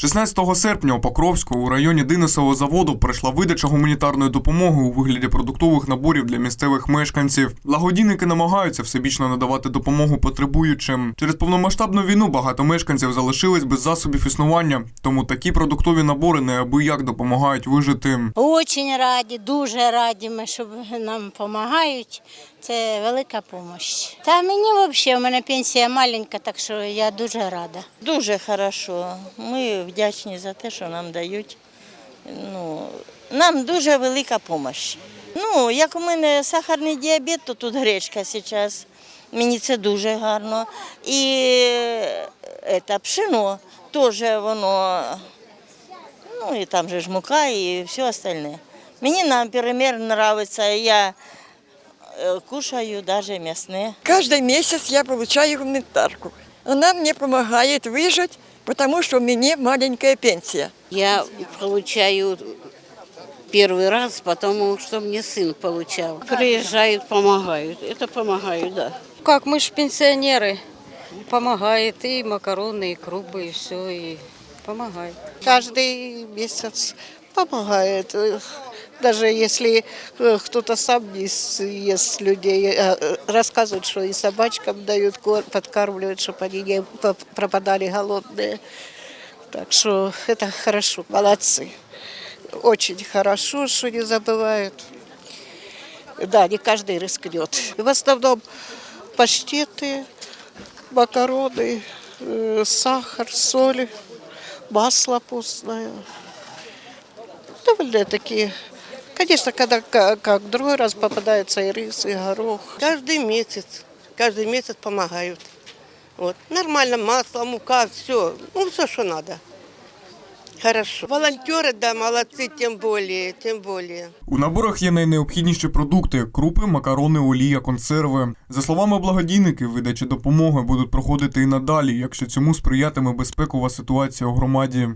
16 серпня у Покровську у районі Динисового заводу пройшла видача гуманітарної допомоги у вигляді продуктових наборів для місцевих мешканців. Благодійники намагаються всебічно надавати допомогу потребуючим. Через повномасштабну війну багато мешканців залишились без засобів існування, тому такі продуктові набори неабияк допомагають вижити. Очень раді, дуже раді ми, що нам допомагають. Це велика допомога. Та мені взагалі, у мене пенсія маленька, так що я дуже рада. Дуже хорошо. Ми вдячні за те, що нам дають. Ну, нам дуже велика допомога. Ну, як у мене сахарний діабет, то тут гречка зараз. Мені це дуже гарно. І це, пшено теж воно, ну і там же ж мука і все остальне. Мені, наприклад, подобається, я е, кушаю навіть м'ясне. Каждый месяц я получаю гуманитарку. Она мне помогает выжить, потому что у меня маленькая пенсия. Я получаю первый раз, потому что мне сын получал. Приезжают, помогают. Это помогают, да. Как мы же пенсионеры. Помогает и макароны, и крупы, и все, и помогает. каждый месяц помогает. Даже если э, кто-то сам не ест людей, э, рассказывают, что и собачкам дают, подкармливают, чтобы они не пропадали голодные. Так что это хорошо, молодцы. Очень хорошо, что не забывают. Да, не каждый рискнет. В основном паштеты, макароны, э, сахар, соль, масло постное. Довольно такие. Конечно, когда как, как другой раз попадается и рис, и горох. Каждый месяц, каждый месяц помогают. Вот. Нормально, масло, мука, все, ну все, что надо. Хорошо. Волонтери, да, молодці, тим більше, тим більше. У наборах є найнеобхідніші продукти: крупи, макарони, олія, консерви. За словами благодійників, видачі допомоги будуть проходити і надалі, якщо цьому сприятиме безпекова ситуація у громаді.